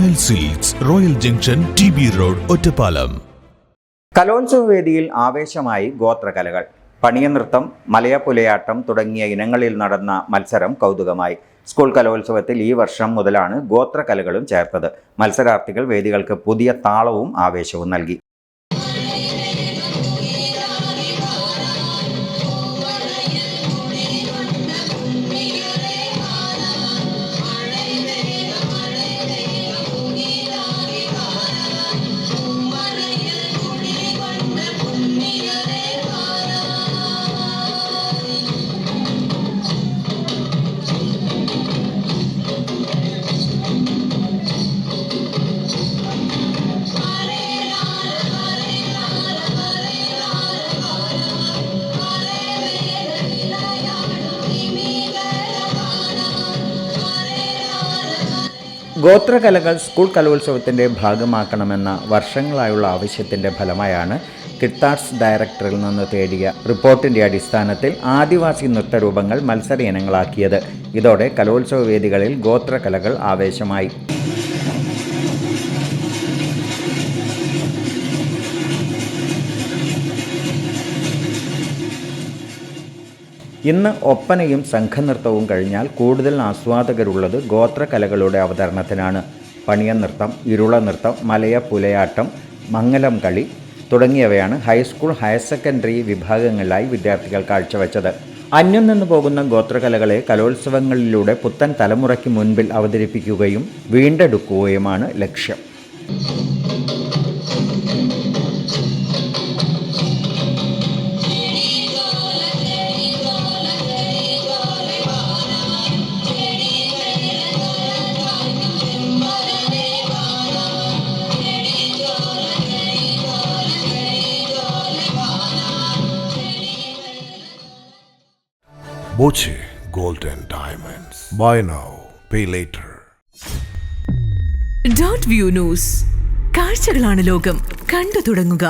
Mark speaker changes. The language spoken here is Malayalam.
Speaker 1: Royal royal junction T B road Ottapalam.
Speaker 2: കലോത്സവ വേദിയിൽ ആവേശമായി ഗോത്രകലകൾ. പണിയനൃത്തം മലയപ്പുലയാട്ടം തുടങ്ങിയ ഇനങ്ങളിൽ നടന്ന മത്സരം കൗതുകമായി. സ്കൂൾ കലോത്സവത്തിൽ ഈ വർഷം മുതലാണ് ഗോത്രകലകളും ചേർത്തത്. മത്സരാർത്ഥികൾ വേദികൾക്ക് പുതിയ താളവും ആവേശവും നൽകി. ഗോത്രകലകൾ സ്കൂൾ കലോത്സവത്തിന്റെ ഭാഗമാക്കണമെന്ന വർഷങ്ങളായുള്ള ആവശ്യത്തിന്റെ ഫലമായാണ് കിട്ടാർസ് ഡയറക്ടറിൽ നിന്ന് തേടിയ റിപ്പോർട്ടിന്റെ അടിസ്ഥാനത്തിൽ ആദിവാസി നൃത്തരൂപങ്ങൾ മത്സര ഇനങ്ങളാക്കിയത്. ഇതോടെ കലോത്സവ വേദികളിൽ ഗോത്രകലകൾ ആവേശമായി. ഇന്ന് ഒപ്പനയും സംഘനൃത്തവും കഴിഞ്ഞാൽ കൂടുതൽ ആസ്വാദകരുള്ളത് ഗോത്രകലകളുടെ അവതരണത്തിനാണ്. പണിയ നൃത്തം ഇരുള നൃത്തം മലയ പുലയാട്ടം മംഗലം കളി തുടങ്ങിയവയാണ് ഹൈസ്കൂൾ ഹയർ സെക്കൻഡറി വിഭാഗങ്ങളിലായി വിദ്യാർത്ഥികൾ കാഴ്ചവെച്ചത്. അന്യം നിന്ന് പോകുന്ന ഗോത്രകലകളെ കലോത്സവങ്ങളിലൂടെ പുത്തൻ തലമുറയ്ക്ക് മുൻപിൽ അവതരിപ്പിക്കുകയും വീണ്ടെടുക്കുകയുമാണ് ലക്ഷ്യം.
Speaker 3: Boche Golden and Diamonds. Buy now, pay later.
Speaker 4: Dot view news. കാഴ്ചകളാണ് ലോകം കണ്ടു തുടങ്ങുക